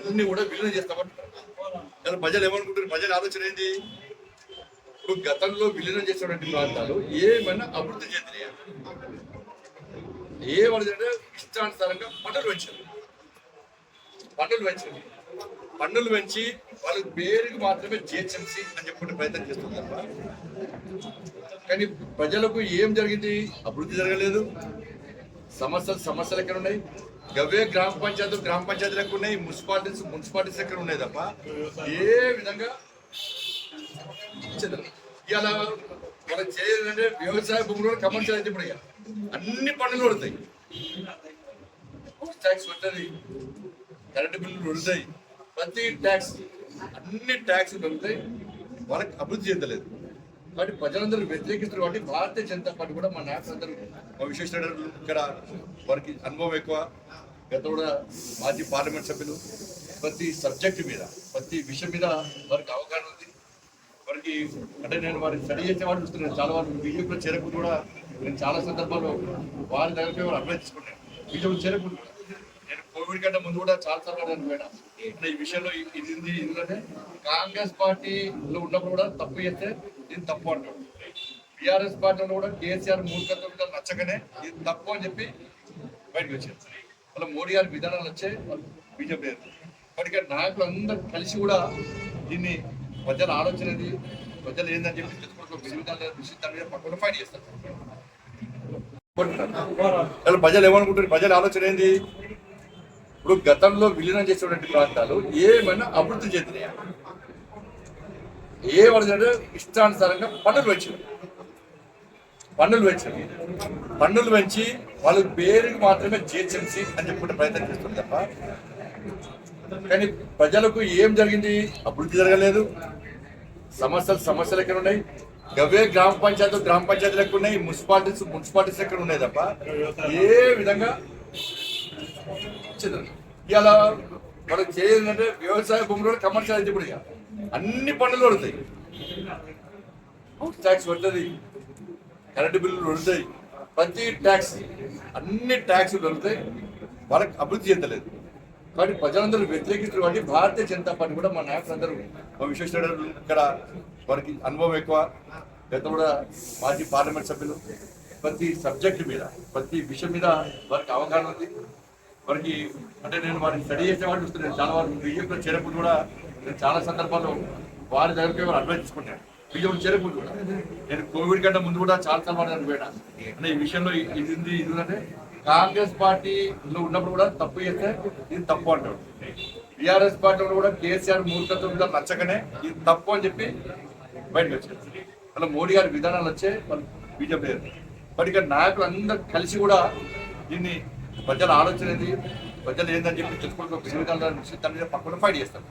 ఇవన్నీ కూడా విలీనం చేస్తామంటారు కానీ ప్రజలు ఏమనుకుంటారు? ప్రజల ఆలోచన ఏంటి ఇప్పుడు గతంలో విలీనం చేసినటువంటి ప్రాంతాలు ఏమైనా అభివృద్ధి చెందినాయి? ఏ వాళ్ళు ఇష్టానుసారంగా పంటలు పెంచారు. పంటలు పెంచారు. పన్నులు పెంచి వాళ్ళ పేరుకి మాత్రమే జిహెచ్ఎంసీ అని చెప్పుకునే ప్రయత్నం చేస్తుంది కానీ ప్రజలకు ఏం జరిగింది? అభివృద్ధి జరగలేదు. సమస్యలు సమస్యలు ఎక్కడ ఉన్నాయి. గవే గ్రామ పంచాయతీలు గ్రామ పంచాయతీలు ఎక్కడ ఉన్నాయి. మున్సిపాలిటీస్ మున్సిపాలిటీస్ ఎక్కడ ఉన్నాయి తప్ప ఏ విధంగా ఇలా మనం చేయాలంటే వ్యవసాయ భూములు కమర్షియల్ అయితే ఇప్పుడు ఇక అన్ని పనులు పడతాయి ట్యాక్స్ పడుతుంది కరెంటు బిల్లులు పడతాయి ప్రతి ట్యాక్స్ అన్ని ట్యాక్స్ పెరుగుతాయి వాళ్ళకి అభివృద్ధి చెందలేదు. కాబట్టి ప్రజలందరూ వ్యతిరేకిస్తారు కాబట్టి భారతీయ జనతా పార్టీ కూడా మా నాయకులందరూ మా విశేష ఇక్కడ వారికి అనుభవం ఎక్కువ. గత కూడా మాజీ పార్లమెంట్ సభ్యులు ప్రతి సబ్జెక్ట్ మీద ప్రతి విషయం మీద వారికి అవగాహన ఉంది. వారికి అంటే నేను వారిని స్టడీ చేసే వాళ్ళు చూస్తున్నాను. చాలా వారు బీజేపీలో చేరకుండా కూడా నేను చాలా సందర్భాల్లో వారి దగ్గరికి వారు అప్లై చేసుకున్నాను. బీజేపీ చేరకుండా కోవిడ్ కంటే ముందు కూడా చాలా సార్లు నేను పోయినా అంటే ఈ విషయంలో ఇది ఎందుకంటే కాంగ్రెస్ పార్టీలో ఉన్నప్పుడు కూడా తప్పు చేస్తే ఇది తప్పు అంటాడు బీఆర్ఎస్ పార్టీలో కూడా కేసీఆర్ మూర్ఖత్వం నచ్చకనే ఇది తప్పు అని చెప్పి బయటకు వచ్చారు. వాళ్ళ మోడీ గారి విధానాలు వచ్చే వాళ్ళు బీజేపీ ఇప్పటికే నాయకులు అందరూ కలిసి కూడా దీన్ని ప్రజల ఆలోచన ప్రజలు ఏందని చెప్పి తెలుసుకోవడం పక్కన ఫైట్ చేస్తారు. ప్రజలు ఏమనుకుంటారు? ప్రజల ఆలోచన ఏంది? ఇప్పుడు గతంలో విలీనం చేసినటువంటి ప్రాంతాలు ఏమైనా అభివృద్ధి చెందినాయా? ఏ వాళ్ళు ఇష్టానుసారంగా పన్నులు పెంచారు పన్నులు పెంచారు పన్నులు పెంచి వాళ్ళ పేరుకి మాత్రమే జిహెచ్ఎంసీ అని చెప్పుకుంటే ప్రయత్నం చేస్తుంది తప్ప కానీ ప్రజలకు ఏం జరిగింది? అభివృద్ధి జరగలేదు. సమస్యలు సమస్యలు ఎక్కడ ఉన్నాయి? గవే గ్రామ పంచాయతీ గ్రామ పంచాయతీలు ఎక్కడ ఉన్నాయి? మున్సిపాలిటీస్ మున్సిపాలిటీస్ ఎక్కడ ఉన్నాయి తప్ప ఏ విధంగా చెందదు ఇలా మనం చేయాలంటే వ్యవసాయ భూములు కమర్షియల్ అయితే ఇప్పుడు ఇక అన్ని పనులు పడతాయి ట్యాక్స్ పడుతుంది కరెంటు బిల్లులు పడుతాయి ప్రతి ట్యాక్స్ అన్ని ట్యాక్స్ దొరుకుతాయి వాళ్ళకి అభివృద్ధి చెందలేదు. కాబట్టి ప్రజలందరూ వ్యతిరేకిస్తారు కాబట్టి భారతీయ జనతా పార్టీ కూడా మా నాయకులందరూ మా విశ్వేశ్వరుడు ఇక్కడ వారికి అనుభవం ఎక్కువ. గత కూడా మాజీ పార్లమెంట్ సభ్యులు. ప్రతి సబ్జెక్టు మీద ప్రతి విషయం మీద వారికి అవగాహన ఉంది. వారికి అంటే నేను వారిని స్టడీ చేసే వాళ్ళు చూస్తున్నాను చాలా వారు బీజేపీలో చేరకుండా కూడా నేను చాలా సందర్భాల్లో వారి దగ్గరికి వారు అడ్వైస్ తీసుకుంటాను బీజేపీ చేరకుండా కూడా. నేను కోవిడ్ కంటే ముందు కూడా చాలా సార్లు నేను పోయినా. అంటే ఈ విషయంలో ఇది ఉంది ఇది అంటే కాంగ్రెస్ పార్టీలో ఉన్నప్పుడు కూడా తప్పు చేస్తే ఇది తప్పు అంటాడు. బీఆర్ఎస్ పార్టీలో కూడా కేసీఆర్ మూర్ఖత్వం నచ్చకనే ఇది తప్పు అని చెప్పి బయటకు వచ్చారు. అలా మోడీ గారి విధానాలు వచ్చే వాళ్ళు బీజేపీ బట్ ఇక నాయకులు అందరూ కలిసి కూడా దీన్ని ప్రజల ఆలోచన ఏంది? ప్రజలు ఏందని చెప్పి తెలుసుకోవడం విధానాలు దాని పక్కన ఫైట్ చేస్తారు.